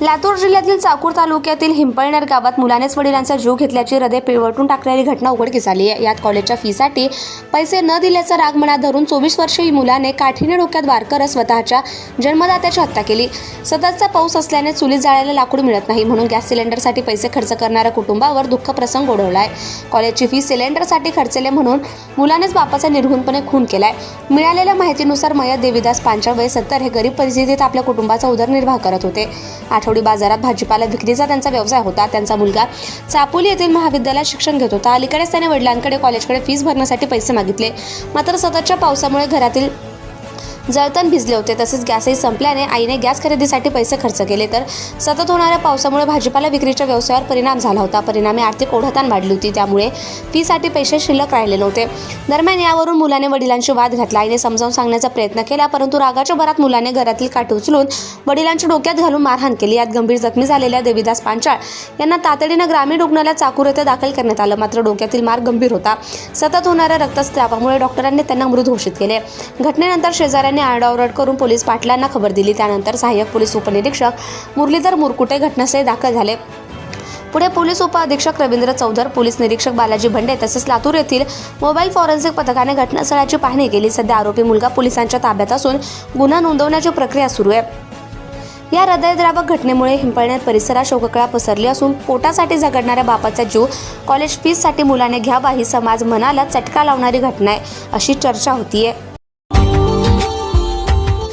लातूर जिल्ह्यातील चाकूर तालुक्यातील हिंपळनेर गावात मुलानेच वडिलांचा जीव घेतल्याची हृदय पिळवटून टाकणारी घटना उघडकीस आली आहे. यात कॉलेजच्या फीसाठी पैसे न दिल्याचा राग मनात धरून चोवीस वर्षीय मुलाने काठीने डोक्यात वार करत स्वतःच्या जन्मदात्याची हत्या केली. सततचा पाऊस असल्याने चुलीत जाळायला लाकूड मिळत नाही म्हणून गॅस सिलेंडरसाठी पैसे खर्च करणाऱ्या कुटुंबावर दुःख प्रसंग ओढवलाय. कॉलेजची फी सिलेंडरसाठी खर्चले म्हणून मुलानेच बापाचा निर्घुणपणे खून केलाय. मिळालेल्या माहितीनुसार मयत देवीदास पांचाळ वय सत्तर हे गरीब परिस्थितीत आपल्या कुटुंबाचा उदरनिर्वाह करत होते. आठ आठवडी बाजारात भाजीपाला विक्रीचा त्यांचा व्यवसाय होता. त्यांचा मुलगा चापोली येथील महाविद्यालयात शिक्षण घेत होता. अलीकडेच त्याने वडिलांकडे कॉलेजकडे फीस भरण्यासाठी पैसे मागितले. मात्र सततच्या पावसामुळे घरातील जळतण भिजले होते. तसेच गॅसही संपल्याने आईने गॅस खरेदीसाठी पैसे खर्च केले. तर सतत होणाऱ्या पावसामुळे भाजीपाला विक्रीच्या व्यवसायावर परिणाम झाला होता. परिणामी आर्थिक ओढाताण वाढली होती. त्यामुळे फीसाठी पैसे शिल्लक राहिले नव्हते. दरम्यान यावरून मुलाने वडिलांशी वाद घातला. आईने समजावून सांगण्याचा प्रयत्न केला परंतु रागाच्या भरात मुलाने घरातील काठी उचलून वडिलांच्या डोक्यात घालून मारहाण केली. यात गंभीर जखमी झालेल्या देवीदास पांचाळ यांना तातडीनं ग्रामीण रुग्णालयात चाकूर येथे दाखल करण्यात आलं. मात्र डोक्यातील मार गंभीर होता. सतत होणाऱ्या रक्तस्त्रावामुळे डॉक्टरांनी त्यांना मृत घोषित केले. घटनेनंतर शेजाऱ्यांनी आरडाओरड करून पोलीस पाटलांना खबर दिली. त्यानंतर सहाय्यक पोलीस उपनिरीक्षक मुरलीधर मुरकुटे घटनास्थळी दाखल झाले. पुढे पोलीस उपअधीक्षक रवींद्र चौधर पोलीस निरीक्षक बालाजी भंडे तसेच लातूर येथील मोबाईल फॉरेन्सिक पथकाने घटनास्थळाची पाहणी केली. सध्या आरोपी मुलगा पोलिसांच्या ताब्यात असून गुन्हा नोंदवण्याची प्रक्रिया सुरू आहे. या हृदयद्रावक घटनेमुळे हिंपळण्यात परिसरात शोककळा पसरली असून पोटासाठी झगडणाऱ्या बापाचा जीव कॉलेज फीससाठी मुलाने घ्यावा ही समाज मनाला चटका लावणारी घटना आहे अशी चर्चा होतीये.